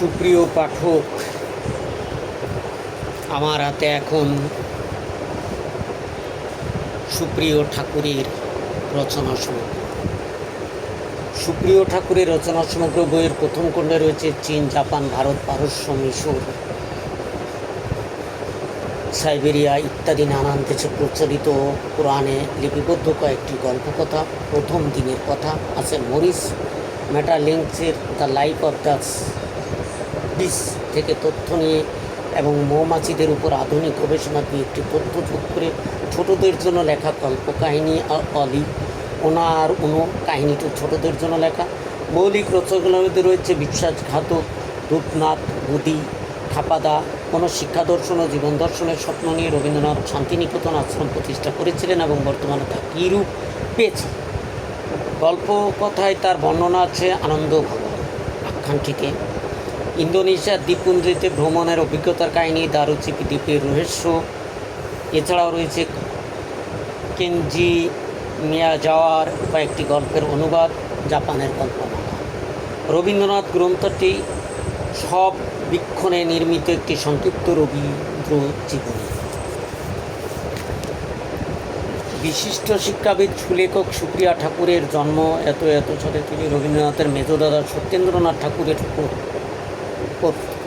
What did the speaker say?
সুপ্রিয় পাঠক, আমার হাতে এখন সুপ্রিয় ঠাকুরের রচনা সমগ্র সুপ্রিয় ঠাকুরের রচনা সমগ্র বইয়ের প্রথম খণ্ডে রয়েছে চীন, জাপান, ভারত, পারস্য, মিশর, সাইবেরিয়া ইত্যাদি নানান দেশে প্রচলিত পুরাণে লিপিবদ্ধ কয়েকটি গল্পকথা। প্রথম দিনের কথা আছে Maurice মেটালিংসের the life of the bees থেকে তথ্য নিয়ে এবং মৌমাছিদের উপর আধুনিক গবেষণা দিয়ে একটি তথ্য যোগ করে ছোটদের জন্য লেখা কল্পকাহিনী আ- অলি। ওনার উনো কাহিনীটি ছোটদের জন্য লেখা। মৌলিক রচনাগুলোর মধ্যে রয়েছে বিশ্বাসঘাতক রূপনাথ বুদি খাপাদা। কোনো শিক্ষা দর্শন ও জীবন দর্শনের স্বপ্ন নিয়ে রবীন্দ্রনাথ শান্তিনিকেতন আশ্রম প্রতিষ্ঠা করেছিলেন এবং বর্তমানে তা কী রূপ পেয়েছে? গল্প কথায় তার বর্ণনা আছে আনন্দ ভবন। আখ্যানটিতে ইন্দোনেশিয়ার দ্বীপপুঞ্জিতে ভ্রমণের অভিজ্ঞতার কাহিনী, দারুচিপি দ্বীপের রহস্য। এছাড়াও রয়েছে কেনজি মিয়া যাওয়ার কয়েকটি গল্পের অনুবাদ, জাপানের গল্পমালা রবীন্দ্রনাথ গ্রন্থটি সব বীক্ষণে নির্মিত একটি সংক্ষিপ্ত রবীন্দ্র জীবনী বিশিষ্ট শিক্ষাবিদ সুলেখক সুপ্রিয়া ঠাকুরের জন্ম এত এত সালে তিনি রবীন্দ্রনাথের মেজদাদা সত্যেন্দ্রনাথ ঠাকুরের পো- 我